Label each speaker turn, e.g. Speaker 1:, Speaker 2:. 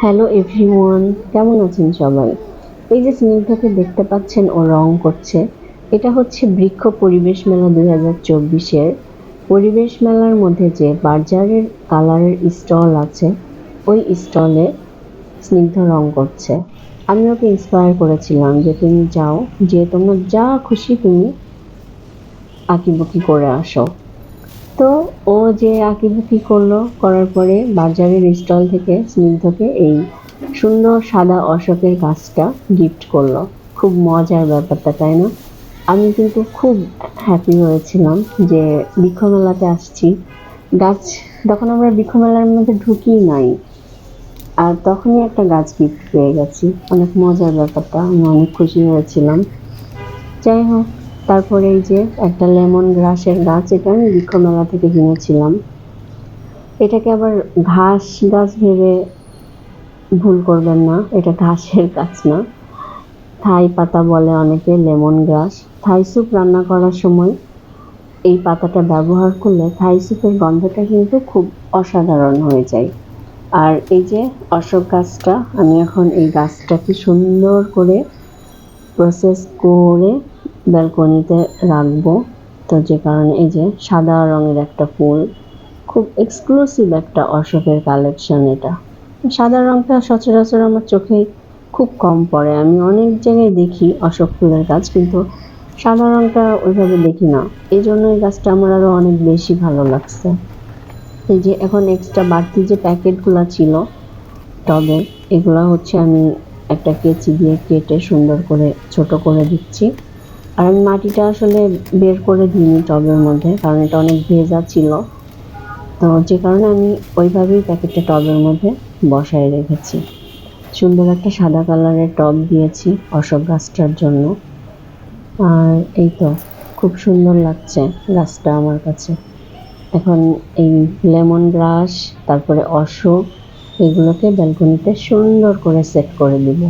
Speaker 1: Hello everyone কেমন আছেন সবাই? এই যে স্নিগ্ধকে দেখতে পাচ্ছেন, ও রং করছে। এটা হচ্ছে বৃক্ষ পরিবেশ মেলা দুই হাজার চব্বিশের। পরিবেশ মেলার মধ্যে যে বার্জারের কালারের স্টল আছে, ওই স্টলে স্নিগ্ধ রং করছে। আমি ওকে ইন্সপায়ার করেছিলাম যে তুমি যাও, যে তোমার যা খুশি তুমি আঁকিবুকি করে আসো। তো ও যে আঁকিবুকি করল করার পরে বাজারের স্টল থেকে স্নিগ্ধকে এই সুন্দর সাদা অশোকের গাছটা গিফট করল। খুব মজার ব্যাপারটা, তাই না? আমি কিন্তু খুব হ্যাপি হয়েছিলাম যে বৃক্ষমেলাতে আসছি। গাছ, তখন আমরা বৃক্ষমেলার মধ্যে ঢুকি নাই। আর তখনই একটা গাছ গিফট পেয়ে গেছি। অনেক মজার ব্যাপারটা, আমি অনেক খুশি হয়েছিলাম। যাই হোক তারপরে এই যে একটা লেমন গ্রাসের গাছ, এটা আমি বৃক্ষ মেলা থেকে কিনেছিলাম। এটাকে আবার ঘাস, গাছ ভেবে ভুল করবেন না, এটা ঘাসের গাছ না। থাই পাতা বলে অনেকে, লেমন গ্রাস। থাই স্যুপ রান্না করার সময় এই পাতাটা ব্যবহার করলে থাই স্যুপের গন্ধটা কিন্তু খুব অসাধারণ হয়ে যায়। আর এই যে অশোক গাছটা, আমি এখন এই গাছটাকে সুন্দর করে প্রসেস করে ব্যালকনিতে রাখব। তো যে কারণে এই যে সাদা রঙের একটা ফুল, খুব এক্সক্লুসিভ একটা অশোকের কালেকশন এটা। সাদা রঙটা সচরাচর আমার চোখে খুব কম পড়ে। আমি অনেক জায়গায় দেখি অশোক ফুলের গাছ, কিন্তু সাদা রঙটা ওইভাবে দেখি না। এই জন্য এই গাছটা আমার আরও অনেক বেশি ভালো লাগছে। এই যে এখন এক্সট্রা বাড়তি যে প্যাকেটগুলো ছিল, টবে, এগুলো হচ্ছে আমি একটা কেচি দিয়ে কেটে সুন্দর করে ছোট করে দিচ্ছি। আমি মাটিটা আসলে বের করে দিইনি টবের মধ্যে, কারণ এটা অনেক ভেজা ছিল। তো যে কারণে আমি ওইভাবেই প্যাকেটটা টবের মধ্যে বসায় রেখেছি। সুন্দর একটা সাদা কালারের টব দিয়েছি অশোক গাছটার জন্য। আর এই তো, খুব সুন্দর লাগছে গাছটা আমার কাছে। এখন এই লেমন গ্রাস, তারপরে অশোক, এগুলোকে ব্যালকনিতে সুন্দর করে সেট করে দিব।